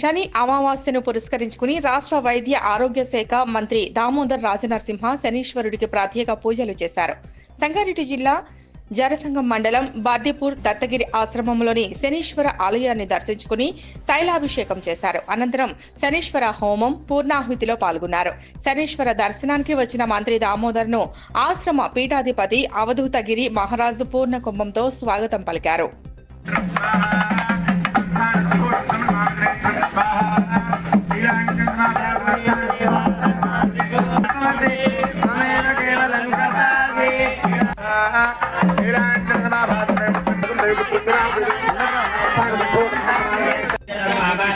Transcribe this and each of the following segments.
శని అమావాస్యను పురస్కరించుకుని రాష్ట్ర వైద్య ఆరోగ్య శాఖ మంత్రి దామోదర్ రాజనరసింహ శనీశ్వరుడికి ప్రత్యేక పూజలు చేశారు. సంగారెడ్డి జిల్లా జరసంగం మండలం బార్దిపూర్ దత్తగిరి ఆశ్రమంలోని శనీశ్వర ఆలయాన్ని దర్శించుకుని తైలాభిషేకం చేశారు. అనంతరం శనీశ్వర హోమం పూర్ణాహుతిలో పాల్గొన్నారు. శనీశ్వర దర్శనానికి వచ్చిన మంత్రి దామోదర్ను ఆశ్రమ పీఠాధిపతి అవధూతగిరి మహారాజు పూర్ణ కుంభంతో స్వాగతం పలికారు.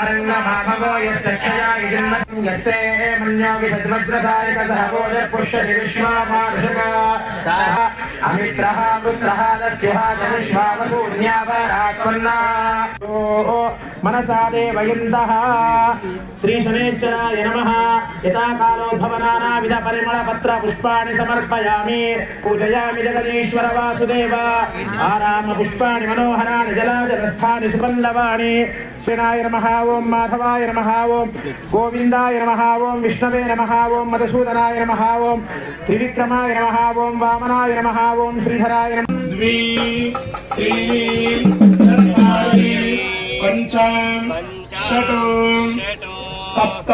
అరంగమామవో యస్య క్షయా ఇజన్మతం యస్తే మన్యో విషద్మద్రసాయక సహ భోజపుష్యతి విశ్వామారుషకా అమిత్రః వృత్రః దస్యుః మనసాదే వయంత శ్రీ శనేశ్వరాయ నమ నమః పరిమళ పత్ర పుష్పాణి సమర్పయామి పూజయామి జగదీశ్వర వాసుదేవ ఆరామ పుష్పాణి మనోహరాణి జలాజలస్థాని సుపల్లవాణి శ్రీనాయ నమ ఓం మాధవాయ నమ ఓం గోవిందాయ నమ ఓం విష్ణవే నమ ఓం మధుసూదనాయ నమ ఓం త్రివిక్రమాయ నమ ఓం వామనాయ నమ ఓం శ్రీధరాయ నమః ద్వి త్రీ पञ्च षट् सप्त